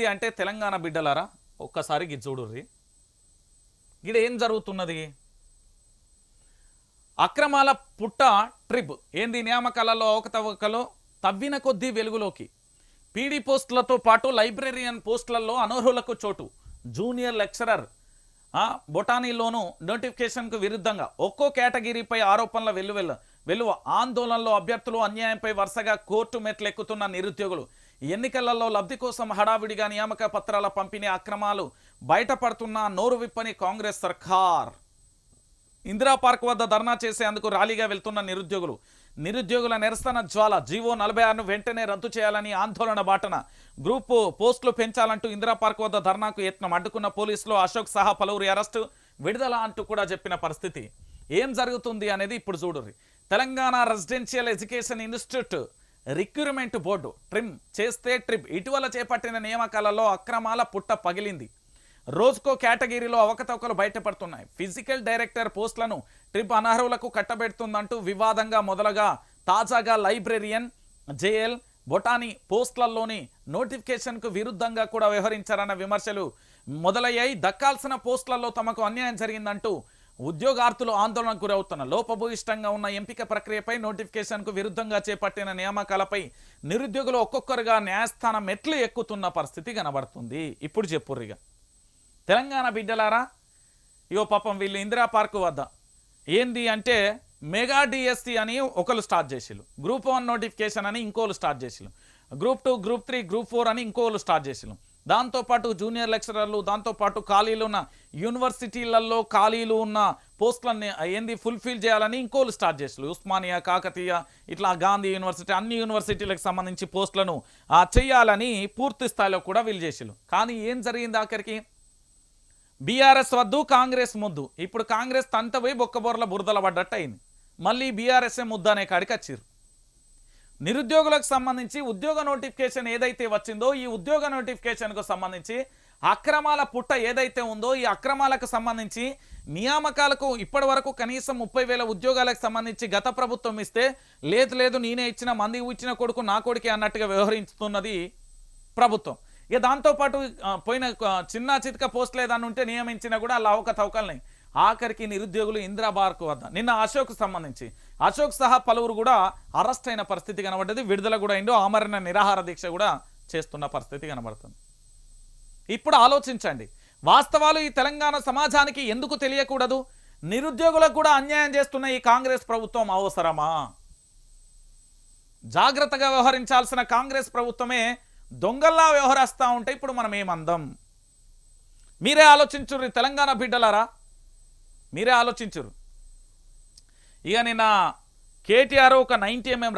ఏంది అంటే తెలంగాణ బిడ్డలారా? ఒక్కసారి గిజ్జూడుర్రి గిడ ఏం జరుగుతున్నది? అక్రమాల పుట్ట ట్రిప్ ఏంది నియామకాలలో అవకతవకలో? తవ్విన కొద్దీ వెలుగులోకి. పీడీ పోస్టులతో పాటు లైబ్రరీయన్ పోస్టులలో అనర్హులకు చోటు. జూనియర్ లెక్చరర్ బొటానీలోనూ నోటిఫికేషన్కు విరుద్ధంగా. ఒక్కో కేటగిరీపై ఆరోపణల వెల్లువెల్ల వెలువ ఆందోళనలో అభ్యర్థులు అన్యాయంపై వరుసగా కోర్టు మెట్లెక్కుతున్న నిరుద్యోగులు. ఎన్నికలలో లబ్ధి కోసం హడావిడిగా నియామక పత్రాల పంపిణీ అక్రమాలు బయటపడుతున్న నోరు విప్పని కాంగ్రెస్ సర్కార్. ఇందిరా పార్క్ వద్ద ధర్నా చేసేందుకు ర్యాలీగా వెళ్తున్న నిరుద్యోగులు. నిరుద్యోగుల నిరసన జ్వాల. జీవో నలభై ఆరును వెంటనే రద్దు చేయాలని ఆందోళన బాటన. గ్రూపు పోస్టులు పెంచాలంటూ ఇందిరా పార్క్ వద్ద ధర్నాకు యత్నం అడ్డుకున్న పోలీసులు అశోక్ సహా పలువురి అరెస్టు విడుదల అంటూ కూడా చెప్పిన పరిస్థితి. ఏం జరుగుతుంది అనేది ఇప్పుడు చూడుర్రి. Telangana residential education institute recruitment board trim చేస్తే ట్రిప్ ఇటీవల చేపట్టిన నియామకాలలో అక్రమాల పుట్ట పగిలింది. రోజుకో కేటగిరీలో అవకతవకలు బయటపడుతున్నాయి. ఫిజికల్ డైరెక్టర్ పోస్టులను ట్రిప్ అనర్హులకు కట్టబెడుతుందంటూ వివాదంగా మొదలగా తాజాగా లైబ్రేరియన్ జేఎల్ బొటానీ పోస్టులలోని నోటిఫికేషన్కు విరుద్ధంగా కూడా వ్యవహరించారన్న విమర్శలు మొదలయ్యాయి. దక్కాల్సిన పోస్టులలో తమకు అన్యాయం జరిగిందంటూ ఉద్యోగార్థులు ఆందోళనకు గురవుతున్న లోపభూయిష్టంగా ఉన్న ఎంపిక ప్రక్రియపై నోటిఫికేషన్కు విరుద్ధంగా చేపట్టిన నియామకాలపై నిరుద్యోగులు ఒక్కొక్కరుగా న్యాయస్థానం మెట్లు ఎక్కుతున్న పరిస్థితి కనబడుతుంది. ఇప్పుడు చెప్పుర్రిగా. తెలంగాణ బిడ్డలారా ఇగో పాపం వీళ్ళు ఇందిరా పార్క్ వద్ద. ఏంది అంటే మెగా డిఎస్సి అని ఒకరు స్టార్ట్ చేసిళ్ళు. గ్రూప్ వన్ నోటిఫికేషన్ అని ఇంకోళ్ళు start చేసిళ్ళు. Group two group three group four అని ఇంకోళ్ళు స్టార్ట్ చేసిళ్ళు. దాంతోపాటు జూనియర్ లెక్చరర్లు దాంతోపాటు ఖాళీలు ఉన్న యూనివర్సిటీలలో ఖాళీలు ఉన్న పోస్టులన్నీ ఏంది ఫుల్ఫిల్ చేయాలని ఇంకోలు స్టార్ట్ చేసిళ్ళు. ఉస్మానియా కాకతీయ ఇట్లా గాంధీ యూనివర్సిటీ అన్ని యూనివర్సిటీలకు సంబంధించి పోస్టులను ఆ, చేయాలని పూర్తి స్థాయిలో కూడా వీళ్ళు చేసారు కానీ ఏం జరిగింది ఆఖరికి? బీఆర్ఎస్ వద్దు కాంగ్రెస్ ముద్దు. ఇప్పుడు కాంగ్రెస్ తంతపోయి పోయి బురదల పడ్డట్టు అయింది మళ్ళీ బీఆర్ఎస్ఏ ముద్దు అనే కాడికి వచ్చిర్రు. నిరుద్యోగులకు సంబంధించి ఉద్యోగ నోటిఫికేషన్ ఏదైతే వచ్చిందో ఈ ఉద్యోగ నోటిఫికేషన్కు సంబంధించి అక్రమాల పుట్ట ఏదైతే ఉందో ఈ అక్రమాలకు సంబంధించి నియామకాలకు ఇప్పటి వరకు కనీసం ముప్పై వేల ఉద్యోగాలకు సంబంధించి గత ప్రభుత్వం ఇస్తే లేదు లేదు నేనే ఇచ్చిన మంది ఇచ్చిన కొడుకు నా కొడుకే అన్నట్టుగా వ్యవహరిస్తున్నది ప్రభుత్వం. ఇక దాంతోపాటు పోయిన చిన్న చితక పోస్ట్ ఏదన్నా ఉంటే నియమించినా కూడా అలా అవకతవకలున్నాయి ఆఖరికి నిరుద్యోగులు ఇందిరాబార్కు వద్ద. నిన్న అశోక్ సంబంధించి. అశోక్ సహా పలువురు కూడా అరెస్ట్ అయిన పరిస్థితి కనబడ్డది. విడుదల కూడా అయిందో ఆమరణ నిరాహార దీక్ష కూడా చేస్తున్న పరిస్థితి కనబడుతుంది. ఇప్పుడు ఆలోచించండి. వాస్తవాలు ఈ తెలంగాణ సమాజానికి ఎందుకు తెలియకూడదు? నిరుద్యోగులకు కూడా అన్యాయం చేస్తున్న ఈ కాంగ్రెస్ ప్రభుత్వం అవసరమా? జాగ్రత్తగా వ్యవహరించాల్సిన కాంగ్రెస్ ప్రభుత్వమే దొంగల్లా వ్యవహరిస్తూ ఉంటే ఇప్పుడు మనం ఏమందం మీరే ఆలోచించుర్రి తెలంగాణ బిడ్డలారా? మీరే ఆలోచించురు. ఇక నిన్న కేటీఆర్ ఒక నైన్టీ ఎంఎం